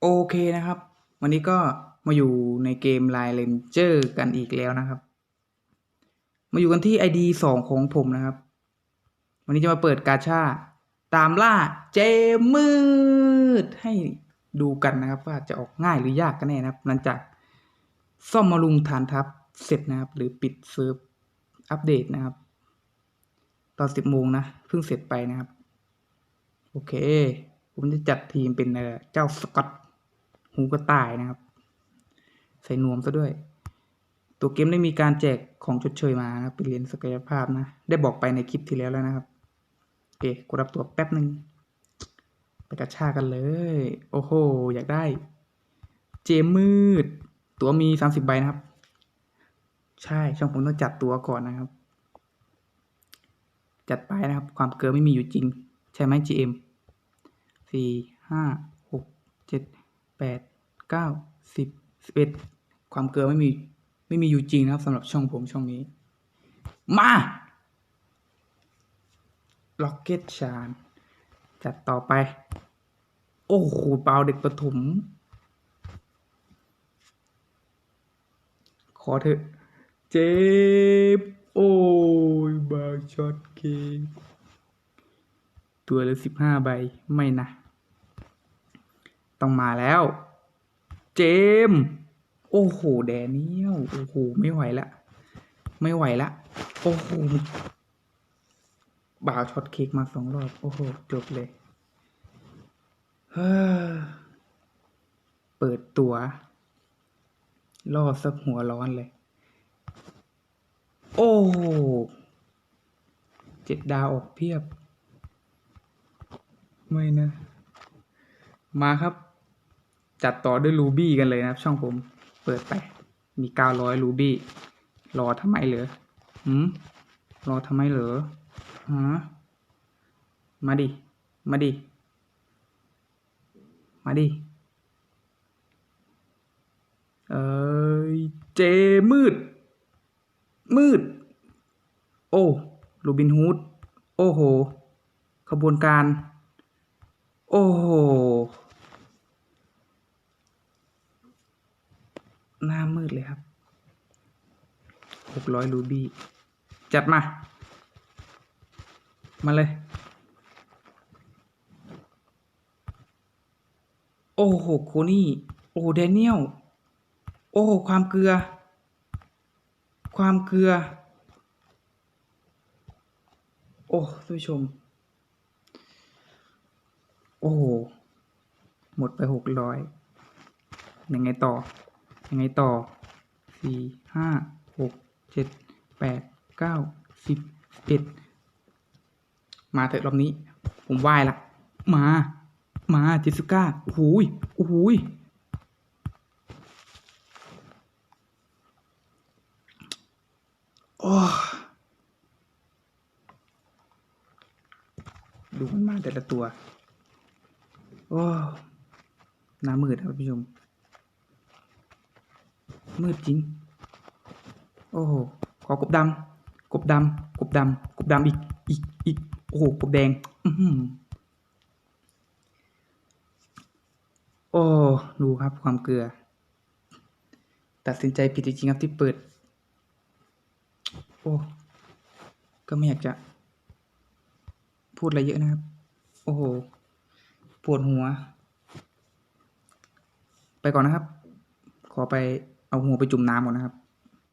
โอเคนะครับ วันนี้ก็มาอยู่ในเกม Line Ranger กันอีกแล้วนะครับ มาอยู่กันที่ ID สองของผมนะครับ วันนี้จะมาเปิดกาชา ตามล่าเจมมืด ให้ดูกันนะครับ ว่าจะออกง่ายหรือยากกันแน่นะครับ หลังจากซ่อมมารุงฐานทัพเสร็จนะครับ หรือปิดเซิร์ฟอัปเดตนะครับ ตอนสิบโมงนะเพิ่งเสร็จไปนะครับ โอเค ผมจะจัดทีมเป็นเอ่อเจ้าสกอตูกระต่ายนะครับ ใส่นวมซะด้วย ตัวเกมได้มีการแจกของชดเชยมานะครับไปเรียนศักยภาพนะ ได้บอกไปในคลิปที่แล้วแล้วนะครับโอเคกดรับตัวแป๊บหนึ่งไปกระชากันเลย โอ้โห อยากได้ เจมมืด ตัวมีสามสิบใบนะครับ ใช่ช่องผมต้องจัดตัวก่อนนะครับ จัดไปนะครับ ความเกินไม่มีอยู่จริง ใช่ไหม GM สี่ห้าหกเจ็ดแปด เก้าสิบสิบเอ็ดความเกินไม่มีไม่มีอยู่จริงนะครับสำหรับช่องผมช่องนี้ มาล็อกเก็ตชานจัดต่อไป โอ้โหเปล่าเด็กประถมขอเถอะ เจ็บ โอ้ย บาช็อตเกมตัวละสิบห้าใบ ไม่นะ ต้องมาแล้ว เจม โอ้โห แดเนียล โอ้โห ไม่ไหวละ ไม่ไหวละ โอ้โห บ่าวช็อตเค้กมาสองรอบ โอ้โห จบเลยเฮ้อเปิดตัวล่อสักหัวร้อนเลย โอ้โหเจ็ดดาวออกเพียบ ไม่นะ มาครับ จัดต่อด้วยรูบี้กันเลยนะครับ ช่องผมเปิดไป มีเก้าร้อยรูบี้รอทำไมเหรอหืมรอทำไมเหรอฮะมาดิ มาดิ มาดิ เอ้ยเจมืด มืด โอ้ลูบินฮูด โอ้โห ขบวนการ โอ้โห หน้ามืดเลยครับหกร้อยรูบี้ จัดมา มาเลย โอ้โหโคนี่ โอ้โหแดเนียล โอ้ความเกลือ ความเกลือ โอ้ท่านผู้ชม โอ้หมดไปหกร้อยยังไงต่อ ยังไงต่อสี่ห้าหกเจ็ดแปดเก้าสิบเอ็ดมาเถอะรอบนี้ ผมไหว้ละ มา มาเจสสิก้าโอ้ยโอ้โหยโอ้ดูมันมาแต่ละตัว โอ้ น้ามืดครับผู้ชม มืดจริง โอ้โห ขอกบดำกบดำกบดำกบดำอีก อีก อีก โอ้โห กบแดง อือหือโอ้ ดูครับความเกลือ ตัดสินใจผิดจริงๆครับที่เปิด โอ้ ก็ไม่อยากจะ พูดอะไรเยอะนะครับ โอ้โห ปวดหัว ไปก่อนนะครับ ขอไป เอาหัวไปจุ่มน้ำก่อนนะครับ